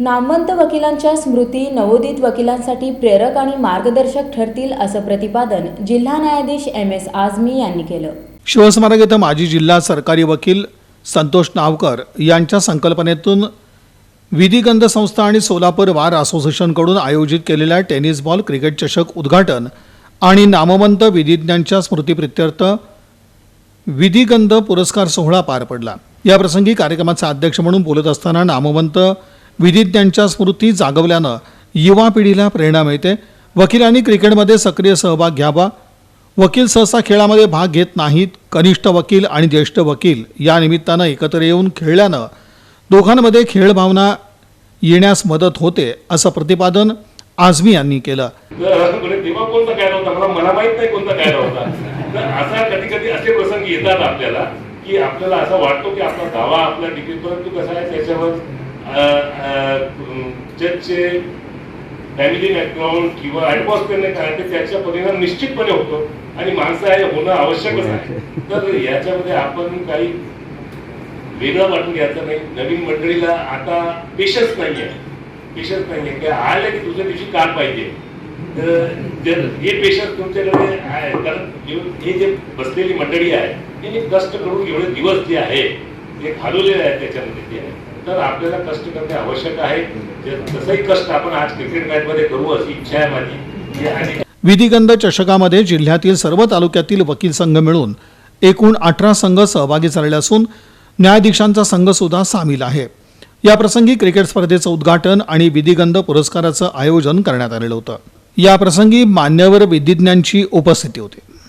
नामवंत वकिलांच्या स्मृती नवोदित वकिलांसाठी प्रेरक आणि मार्गदर्शक ठरतील असं प्रतिपादन जिल्हा न्यायाधीश एम एस आझमी यांनी केलं. शिवस्मारक इथं माजी जिल्हा सरकारी वकील संतोष नावकर यांच्या संकल्पनेतून विधिगंध संस्था आणि सोलापूर बार असोसिएशनकडून आयोजित केलेल्या टेनिस बॉल क्रिकेट चषक उद्घाटन आणि नामवंत विधिज्ञांच्या स्मृतीप्रित्यर्थ विधिगंध पुरस्कार सोहळा पार पडला. याप्रसंगी कार्यक्रमाचा अध्यक्ष म्हणून बोलत असताना नामवंत विधिज्ञांच्या स्मृती जागवल्यानं युवा पिढीला प्रेरणा मिळते. वकिलांनी क्रिकेटमध्ये सक्रिय सहभाग घ्यावा. वकील सहसा खेळामध्ये भाग घेत नाहीत. कनिष्ठ वकील आणि ज्येष्ठ वकील या निमित्तानं एकत्र येऊन खेळल्यानं दोघांमध्ये खेळभावना येण्यास मदत होते असं प्रतिपादन आझमी यांनी केलं. मला माहीत नाही कोणता कायदा होता. तर असा कधी कधी असे प्रसंग येतात आपल्याला की आपल्याला असं वाटतो की आपला दावा आपला डिग्री परंतु कसा आहे त्याच्यावर जजचे फॅमिली बॅकग्राऊंड किंवा ऍटमॉस्फिअरने काय ते त्याचा परिणाम निश्चितपणे होतो आणि माणसं आहे होणं आवश्यकच आहे. तर याच्यामध्ये आपण काही वेगळं वाटून घ्यायचं नाही. नवीन मंडळीला आता पेशन्स नाही आहे पेशन्स नाही आहे आले की दुसऱ्या दिवशी कार पाहिजे. तर हे पेशन्स तुमच्याकडे आहे. कारण हे जे बसलेली मंडळी आहे त्यांनी कष्ट करून एवढे दिवस जे आहे ते घालवलेले आहेत त्याच्यामध्ये आहे. तर आपल्याला कष्ट करणे आवश्यक आहे. तसंही कष्ट आपण आज क्रिकेट मॅच मध्ये करू अशी इच्छा आहे माझी. आणि विधिगंध चषकामध्ये जिल्ह्यातील सर्व तालुक्यातील वकील संघ मिळून एकूण अठरा संघ सहभागी झालेले असून न्यायाधीशांचा संघ सुद्धा सामील आहे. याप्रसंगी क्रिकेट स्पर्धेचं उद्घाटन आणि विधिगंध पुरस्काराचं आयोजन करण्यात आलेलं होतं. या प्रसंगी मान्यवर विधिज्ञांची उपस्थिती होती.